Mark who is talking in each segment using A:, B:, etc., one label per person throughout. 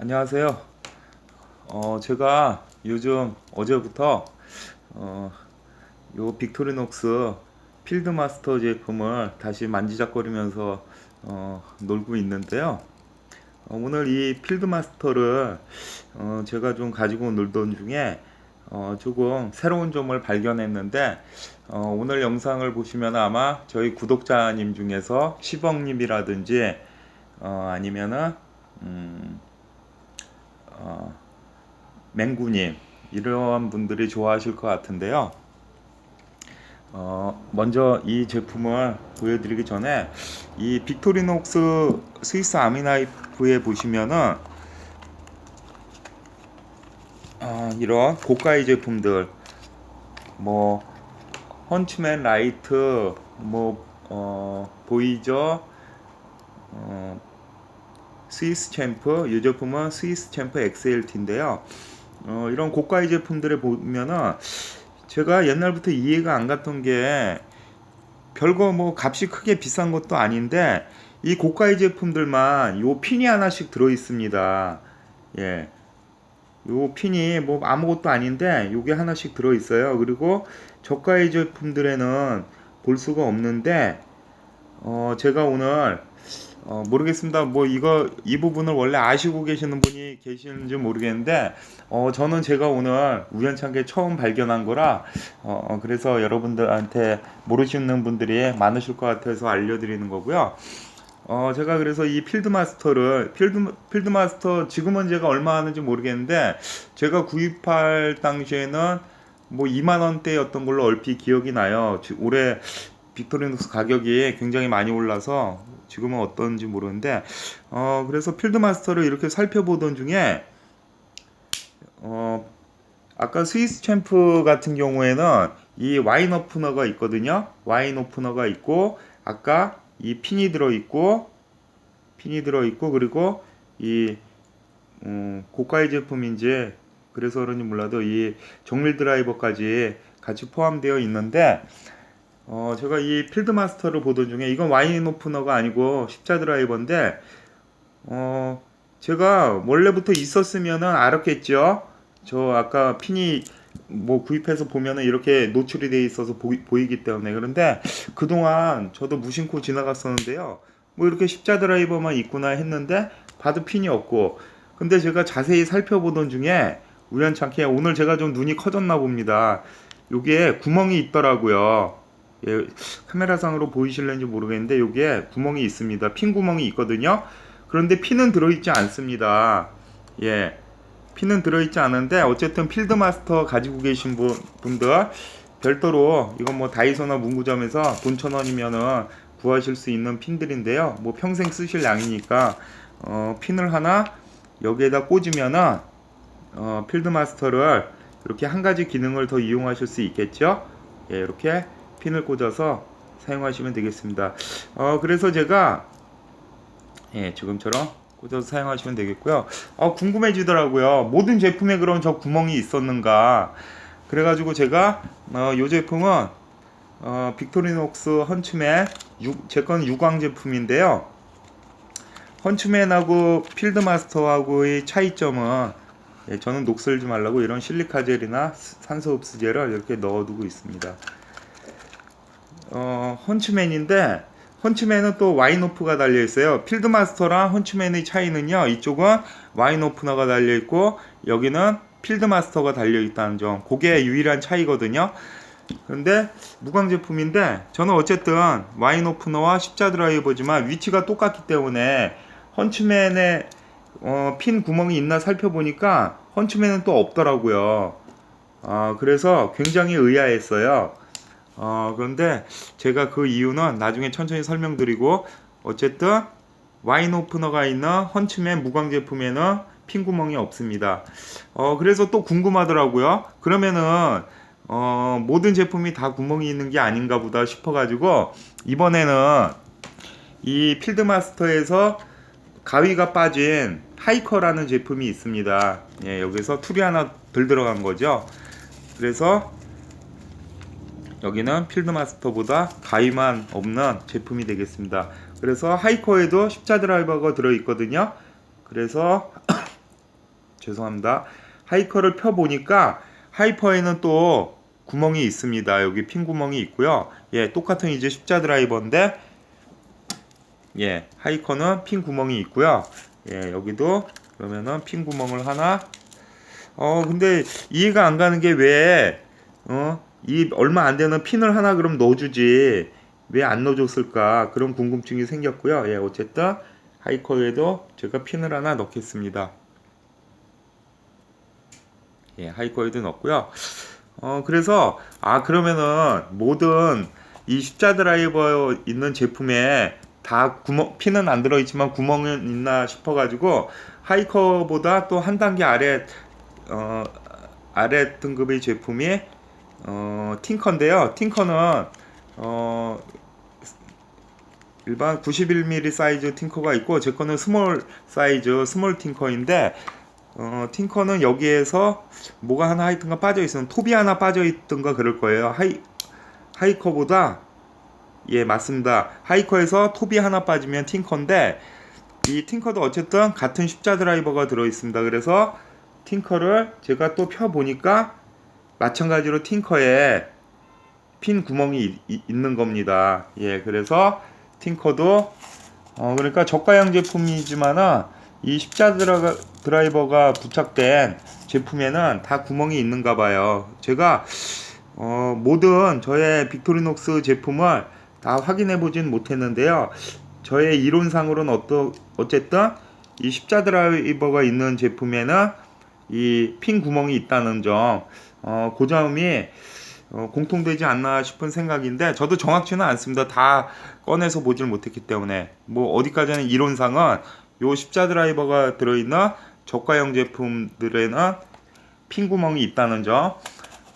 A: 안녕하세요. 어, 제가 요즘 어제부터 어, 요 빅토리녹스 필드마스터 제품을 다시 만지작거리면서 어, 놀고 있는데요. 어, 오늘 이 필드마스터를 어, 제가 좀 가지고 놀던 중에 어, 조금 새로운 점을 발견했는데 어, 오늘 영상을 보시면 아마 저희 구독자님 중에서 시범님이라든지 어, 아니면은 음, 어, 맹구님 이러한 분들이 좋아하실 것 같은데요. 어, 먼저 이 제품을 보여드리기 전에 이 빅토리녹스 스위스 아미나이프에 보시면은 아, 이런 고가의 제품들 뭐 헌츠맨 라이트 뭐 어, 보이저 어, 스위스 챔프 이 제품은 스위스 챔프 XLT인데요. 어, 이런 고가의 제품들을 보면은 제가 옛날부터 이해가 안 갔던 게 별거 뭐 값이 크게 비싼 것도 아닌데 이 고가의 제품들만 요 핀이 하나씩 들어 있습니다. 예. 요 핀이 뭐 아무것도 아닌데 요게 하나씩 들어 있어요. 그리고 저가의 제품들에는 볼 수가 없는데 어 제가 오늘 어, 모르겠습니다. 뭐 이거 이 부분을 원래 아시고 계시는 분이 계시는지 모르겠는데 어, 저는 제가 오늘 우연찮게 처음 발견한 거라 어, 어, 그래서 여러분들한테 모르시는 분들이 많으실 것 같아서 알려드리는 거고요. 어, 제가 그래서 이 필드마스터를 필드 필드마스터 지금은 제가 얼마 하는지 모르겠는데 제가 구입할 당시에는 뭐 2만 원대였던 걸로 얼핏 기억이 나요. 지- 올해 빅토리녹스 가격이 굉장히 많이 올라서 지금은 어떤지 모르는데 어 그래서 필드마스터를 이렇게 살펴보던 중에 어 아까 스위스 챔프 같은 경우에는 이 와인 오프너가 있거든요. 와인 오프너가 있고 아까 이 핀이 들어 있고 핀이 들어 있고 그리고 이 음, 고가의 제품인지 그래서 그런지 몰라도 이 정밀 드라이버까지 같이 포함되어 있는데 어, 제가 이 필드마스터를 보던 중에 이건 와인 오프너가 아니고 십자 드라이버인데 어, 제가 원래부터 있었으면은 알았겠죠. 저 아까 핀이 뭐 구입해서 보면은 이렇게 노출이 돼 있어서 보이, 보이기 때문에 그런데 그동안 저도 무심코 지나갔었는데요. 뭐 이렇게 십자 드라이버만 있구나 했는데 봐도 핀이 없고 근데 제가 자세히 살펴보던 중에 우연찮게 오늘 제가 좀 눈이 커졌나 봅니다. 요게 구멍이 있더라고요. 예, 카메라상으로 보이실는지 모르겠는데 여기에 구멍이 있습니다. 핀 구멍이 있거든요. 그런데 핀은 들어있지 않습니다. 예, 핀은 들어있지 않은데 어쨌든 필드마스터 가지고 계신 분, 분들 별도로 이건 뭐 다이소나 문구점에서 돈 천 원이면은 구하실 수 있는 핀들인데요. 뭐 평생 쓰실 양이니까 어, 핀을 하나 여기에다 꽂으면은 어, 필드마스터를 이렇게 한 가지 기능을 더 이용하실 수 있겠죠. 예, 이렇게 핀을 꽂아서 사용하시면 되겠습니다. 어, 그래서 제가 예, 지금처럼 꽂아서 사용하시면 되겠고요. 어, 궁금해지더라고요. 모든 제품에 그럼 저 구멍이 있었는가? 그래가지고 제가 어, 이 제품은 어, 빅토리녹스 헌츠맨 제건 유광 제품인데요. 헌츠맨하고 필드마스터하고의 차이점은 예, 저는 녹슬지 말라고 이런 실리카 젤이나 산소 흡수제를 이렇게 넣어두고 있습니다. 어, 헌츠맨인데 헌츠맨은 또 와인오프가 달려 있어요. 필드마스터랑 헌츠맨의 차이는요. 이쪽은 와인오프너가 달려 있고 여기는 필드마스터가 달려 있다는 점. 그게 유일한 차이거든요. 근데 무광 제품인데 저는 어쨌든 와인 오프너와 십자 드라이버지만 위치가 똑같기 때문에 헌츠맨에 어, 핀 구멍이 있나 살펴보니까 헌츠맨은 또 없더라고요. 아, 그래서 굉장히 의아했어요. 어, 그런데 제가 그 이유는 나중에 천천히 설명드리고 어쨌든 와인 오프너가 있는 헌츠맨 무광 제품에는 핀 구멍이 없습니다. 어, 그래서 또 궁금하더라고요. 그러면은 어, 모든 제품이 다 구멍이 있는 게 아닌가 보다 싶어가지고 이번에는 이 필드마스터에서 가위가 빠진 하이커라는 제품이 있습니다. 예, 여기서 툴이 하나 덜 들어간 거죠. 그래서 여기는 필드마스터보다 가위만 없는 제품이 되겠습니다. 그래서 하이커에도 십자 드라이버가 들어 있거든요. 그래서 죄송합니다. 하이커를 펴 보니까 하이퍼에는 또 구멍이 있습니다. 여기 핀 구멍이 있고요. 예, 똑같은 이제 십자 드라이버인데 예, 하이커는 핀 구멍이 있고요. 예, 여기도 그러면은 핀 구멍을 하나 어, 근데 이해가 안 가는 게 왜 어, 이 얼마 안 되는 핀을 하나 그럼 넣어 주지. 왜 안 넣어 줬을까? 그런 궁금증이 생겼고요. 예, 어쨌든 하이커에도 제가 핀을 하나 넣겠습니다. 예, 하이커에도 넣고요. 어, 그래서 아 그러면은 모든 이 십자 드라이버 있는 제품에 다 구멍 핀은 안 들어 있지만 구멍은 있나 싶어 가지고 하이커보다 또 한 단계 아래 어 아래 등급의 제품이 어 팅커인데요. 팅커는 어 일반 91mm 사이즈 팅커가 있고 제 거는 스몰 사이즈 스몰 팅커인데 어, 팅커는 여기에서 뭐가 하나 하여튼가 빠져 있으면 톱이 하나 빠져 있던가 그럴 거예요. 하이 하이커보다 예 맞습니다. 하이커에서 톱이 하나 빠지면 팅커인데 이 팅커도 어쨌든 같은 십자 드라이버가 들어 있습니다. 그래서 팅커를 제가 또 펴 보니까 마찬가지로 팅커에 핀 구멍이 이- 이- 있는 겁니다. 예, 그래서 팅커도 어 그러니까 저가형 제품이지만은 이 십자 드라- 드라이버가 부착된 제품에는 다 구멍이 있는가 봐요. 제가 어 모든 저의 빅토리녹스 제품을 다 확인해 보진 못했는데요. 저의 이론상으로는 어떠, 어쨌든 이 십자 드라이버가 있는 제품에는 이 핀 구멍이 있다는 점, 어, 그 점이 어, 공통되지 않나 싶은 생각인데 저도 정확치는 않습니다. 다 꺼내서 보질 못했기 때문에 뭐 어디까지는 이론상은 요 십자 드라이버가 들어있는 저가형 제품들에는 핀 구멍이 있다는 점.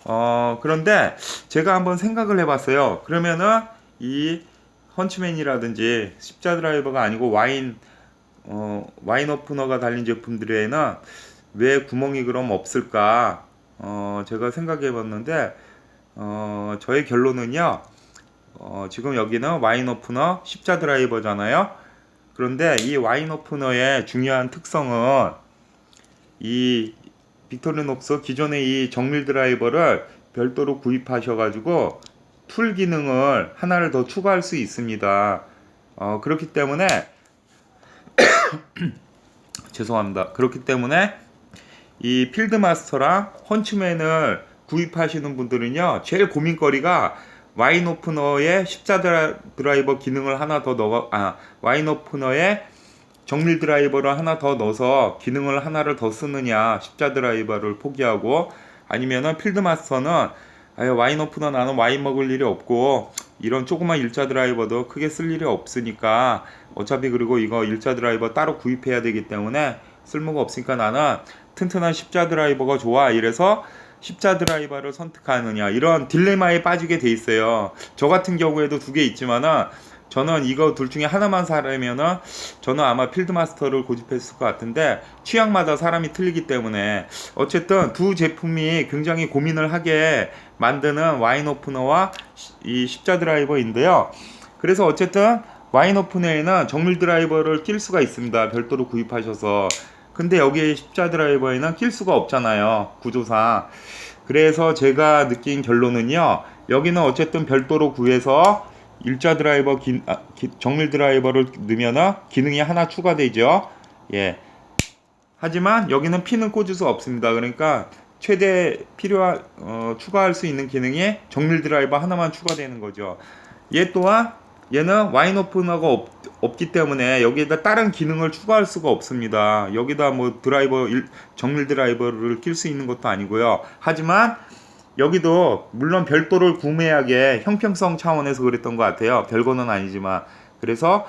A: 어, 그런데 제가 한번 생각을 해봤어요. 그러면은 이 헌치맨이라든지 십자 드라이버가 아니고 와인 어, 와인 오프너가 달린 제품들에는 왜 구멍이 그럼 없을까? 어, 제가 생각해 봤는데 어, 저의 결론은요. 어, 지금 여기는 와인 오프너 십자 드라이버잖아요. 그런데 이 와인 오프너의 중요한 특성은 이 빅토리녹스 기존의 이 정밀 드라이버를 별도로 구입하셔가지고 툴 기능을 하나를 더 추가할 수 있습니다. 어, 그렇기 때문에 죄송합니다. 그렇기 때문에 이 필드마스터랑 헌츠맨을 구입하시는 분들은요, 제일 고민거리가 와인 오프너에 십자 드라- 드라이버 기능을 하나 더 넣어, 아, 와인 오프너에 정밀 드라이버를 하나 더 넣어서 기능을 하나를 더 쓰느냐, 십자 드라이버를 포기하고, 아니면은 필드마스터는 아유, 와인 오프너 나는 와인 먹을 일이 없고, 이런 조그만 일자 드라이버도 크게 쓸 일이 없으니까, 어차피 그리고 이거 일자 드라이버 따로 구입해야 되기 때문에 쓸모가 없으니까 나는 튼튼한 십자 드라이버가 좋아. 이래서 십자 드라이버를 선택하느냐 이런 딜레마에 빠지게 돼 있어요. 저 같은 경우에도 두 개 있지만은 저는 이거 둘 중에 하나만 사려면은 저는 아마 필드마스터를 고집했을 것 같은데 취향마다 사람이 틀리기 때문에 어쨌든 두 제품이 굉장히 고민을 하게 만드는 와인 오프너와 이 십자 드라이버인데요. 그래서 어쨌든 와인 오프너에는 정밀 드라이버를 낄 수가 있습니다. 별도로 구입하셔서 근데 여기 십자 드라이버에는 낄 수가 없잖아요. 구조상. 그래서 제가 느낀 결론은요. 여기는 어쨌든 별도로 구해서 일자 드라이버 기, 아, 기- 정밀 드라이버를 넣으면 기능이 하나 추가되죠. 예. 하지만 여기는 핀은 꽂을 수 없습니다. 그러니까 최대 필요한 어, 추가할 수 있는 기능이 정밀 드라이버 하나만 추가되는 거죠. 얘 또한 얘는 와인 오프너가 없, 없기 때문에 여기에다 다른 기능을 추가할 수가 없습니다. 여기다 뭐 드라이버 일- 정밀 드라이버를 낄 수 있는 것도 아니고요. 하지만 여기도 물론 별도를 구매하게 형평성 차원에서 그랬던 것 같아요. 별거는 아니지만 그래서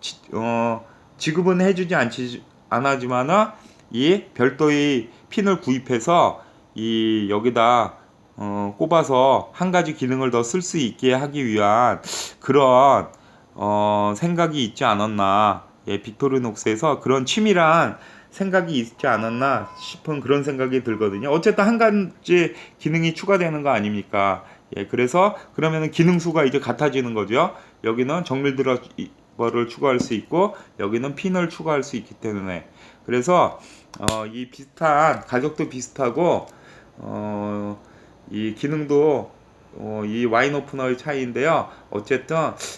A: 지, 어, 지급은 해주지 않지 않았지만은 이 별도의 핀을 구입해서 이 여기다 어, 꼽아서 한 가지 기능을 더 쓸 수 있게 하기 위한 그런 어, 생각이 있지 않았나 예, 빅토리녹스에서 그런 치밀한 생각이 있지 않았나 싶은 그런 생각이 들거든요. 어쨌든 한 가지 기능이 추가되는 거 아닙니까? 예, 그래서 그러면은 기능 수가 이제 같아지는 거죠. 여기는 정밀 드라이버를 추가할 수 있고 여기는 핀을 추가할 수 있기 때문에 그래서 어, 이 비슷한 가격도 비슷하고 어, 이 기능도 어, 이 와인 오프너의 차이인데요. 어쨌든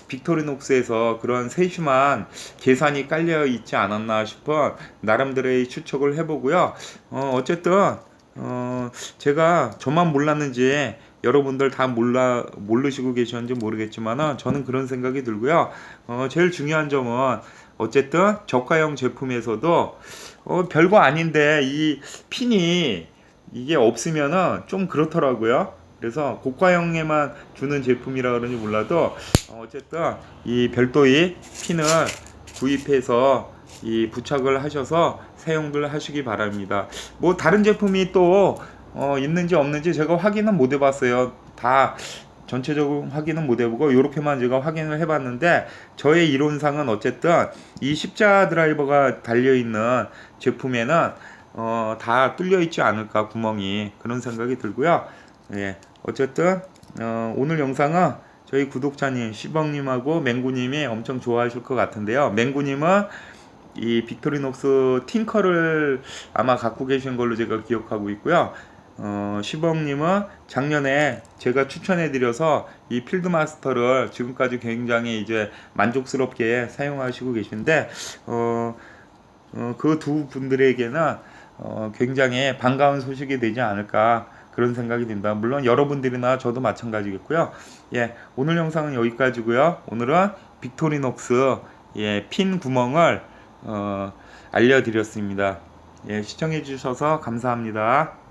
A: 빅토리녹스에서 그런 세심한 계산이 깔려 있지 않았나 싶은 나름대로의 추측을 해보고요. 어, 어쨌든 어, 제가 저만 몰랐는지 여러분들 다 몰라 모르시고 계셨는지 모르겠지만은 저는 그런 생각이 들고요. 어, 제일 중요한 점은 어쨌든 저가형 제품에서도 어, 별거 아닌데 이 핀이 이게 없으면은 좀 그렇더라고요. 그래서 고가형에만 주는 제품이라 그런지 몰라도 어, 어쨌든 이 별도의 핀을 구입해서 이 부착을 하셔서 사용들 하시기 바랍니다. 뭐 다른 제품이 또 어, 있는지 없는지 제가 확인은 못 해봤어요. 다 전체적으로 확인은 못 해보고 이렇게만 제가 확인을 해봤는데 저의 이론상은 어쨌든 이 십자 드라이버가 달려 있는 제품에는 어, 다 뚫려 있지 않을까 구멍이 그런 생각이 들고요. 예, 어쨌든 어, 오늘 영상은 저희 구독자님 시벙님하고 맹구님이 엄청 좋아하실 것 같은데요. 맹구님은 이 빅토리녹스 팅커를 아마 갖고 계신 걸로 제가 기억하고 있고요. 어, 시범님은 작년에 제가 추천해드려서 이 필드마스터를 지금까지 굉장히 이제 만족스럽게 사용하시고 계신데 어, 어, 그 두 분들에게는 어, 굉장히 반가운 소식이 되지 않을까 그런 생각이 듭니다. 물론 여러분들이나 저도 마찬가지겠고요. 예, 오늘 영상은 여기까지고요. 오늘은 빅토리녹스 예, 핀 구멍을 어, 알려드렸습니다. 예, 시청해주셔서 감사합니다.